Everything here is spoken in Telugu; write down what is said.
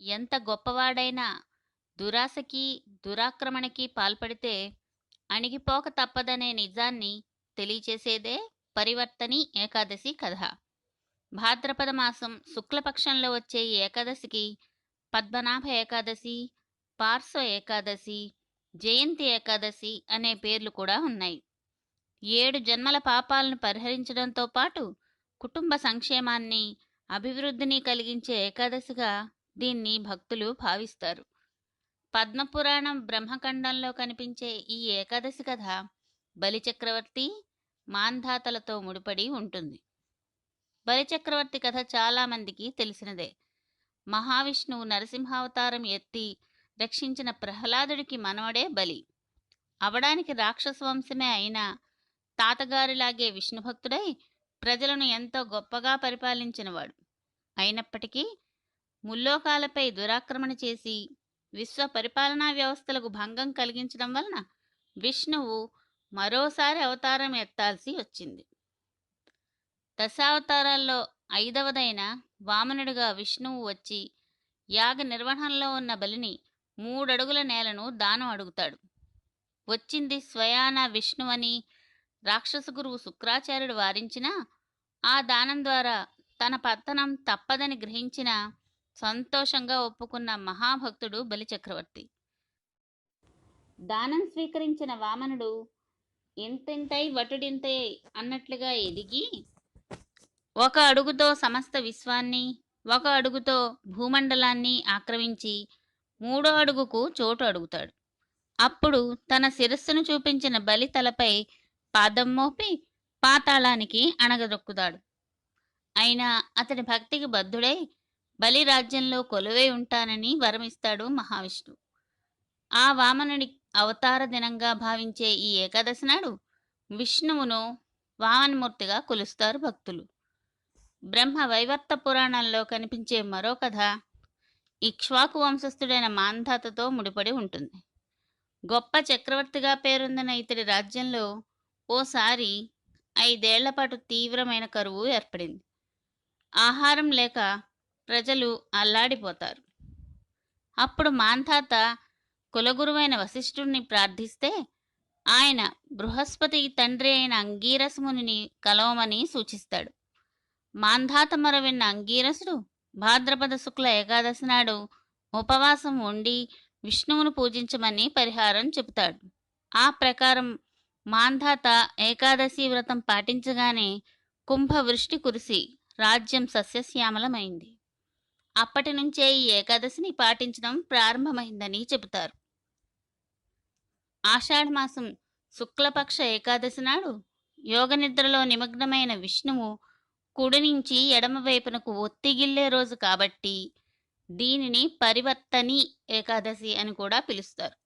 ఎంత గొప్పవాడైనా దురాశకి దురాక్రమణకి పాల్పడితే అణిగిపోక తప్పదనే నిజాన్ని తెలియచేసేదే పరివర్తని ఏకాదశి కథ. భాద్రపద మాసం శుక్లపక్షంలో వచ్చే ఈ ఏకాదశికి పద్మనాభ ఏకాదశి పార్శ్వ ఏకాదశి జయంతి ఏకాదశి అనే పేర్లు కూడా ఉన్నాయి. ఏడు జన్మల పాపాలను పరిహరించడంతో పాటు కుటుంబ సంక్షేమాన్ని అభివృద్ధిని కలిగించే ఏకాదశిగా దీన్ని భక్తులు భావిస్తారు. పద్మపురాణం బ్రహ్మఖండంలో కనిపించే ఈ ఏకాదశి కథ బలిచక్రవర్తి మాంధాతలతో ముడిపడి ఉంటుంది. బలిచక్రవర్తి కథ చాలామందికి తెలిసినదే. మహావిష్ణువు నరసింహావతారం ఎత్తి రక్షించిన ప్రహ్లాదుడికి మనవడే బలి. అవడానికి రాక్షస వంశమే అయినా తాతగారిలాగే విష్ణుభక్తుడై ప్రజలను ఎంతో గొప్పగా పరిపాలించినవాడు. అయినప్పటికీ ముల్లోకాలపై దురాక్రమణ చేసి విశ్వ పరిపాలనా వ్యవస్థలకు భంగం కలిగించడం వలన విష్ణువు మరోసారి అవతారం ఎత్తాల్సి వచ్చింది. దశావతారాల్లో ఐదవదైన వామనుడిగా విష్ణువు వచ్చి యాగ నిర్వహణలో ఉన్న బలిని మూడడుగుల నేలను దానం అడుగుతాడు. వచ్చింది స్వయాన విష్ణువని రాక్షస గురువు శుక్రాచార్యుడు వారించినా ఆ దానం ద్వారా తన పతనం తప్పదని గ్రహించిన సంతోషంగా ఒప్పుకున్న మహాభక్తుడు బలిచక్రవర్తి. దానం స్వీకరించిన వామనుడు ఇంతింతై వటుడింతై అన్నట్లుగా ఎదిగి ఒక అడుగుతో సమస్త విశ్వాన్ని ఒక అడుగుతో భూమండలాన్ని ఆక్రమించి మూడో అడుగుకు చోటు అడుగుతాడు. అప్పుడు తన శిరస్సును చూపించిన బలి తలపై పాదం మోపి పాతాళానికి అణగదొక్కుతాడు. అయినా అతడి భక్తికి బద్ధుడై బలి రాజ్యంలో కొలువై ఉంటానని వరమిస్తాడు మహావిష్ణువు. ఆ వామనుడి అవతార దినంగా భావించే ఈ ఏకాదశి నాడు విష్ణువును వామనమూర్తిగా కొలుస్తారు భక్తులు. బ్రహ్మ వైవర్త పురాణంలో కనిపించే మరో కథ ఇక్ష్వాకు వంశస్థుడైన మాంధాతతో ముడిపడి ఉంటుంది. గొప్ప చక్రవర్తిగా పేరొందిన ఇతడి రాజ్యంలో ఓసారి ఐదేళ్ళ పాటు తీవ్రమైన కరువు ఏర్పడింది. ఆహారం లేక ప్రజలు అల్లాడిపోతారు. అప్పుడు మాంధాత కులగురువైన వశిష్ఠుడిని ప్రార్థిస్తే ఆయన బృహస్పతి తండ్రి అయిన అంగీరసమునిని కలవమని సూచిస్తాడు. మాంధాత మొర విన్న అంగీరసుడు భాద్రపద శుక్ల ఏకాదశి నాడు ఉపవాసం ఉండి విష్ణువును పూజించమని పరిహారం చెబుతాడు. ఆ ప్రకారం మాంధాత ఏకాదశి వ్రతం పాటించగానే కుంభవృష్టి కురిసి రాజ్యం సస్యశ్యామలమైంది. అప్పటి నుంచే ఈ ఏకాదశిని పాటించడం ప్రారంభమైందని చెబుతారు. ఆషాఢమాసం శుక్లపక్ష ఏకాదశి నాడు యోగ నిద్రలో నిమగ్నమైన విష్ణువు కుడి నుంచి ఎడమ వైపునకు ఒత్తిగిల్లే రోజు కాబట్టి దీనిని పరివర్తని ఏకాదశి అని కూడా పిలుస్తారు.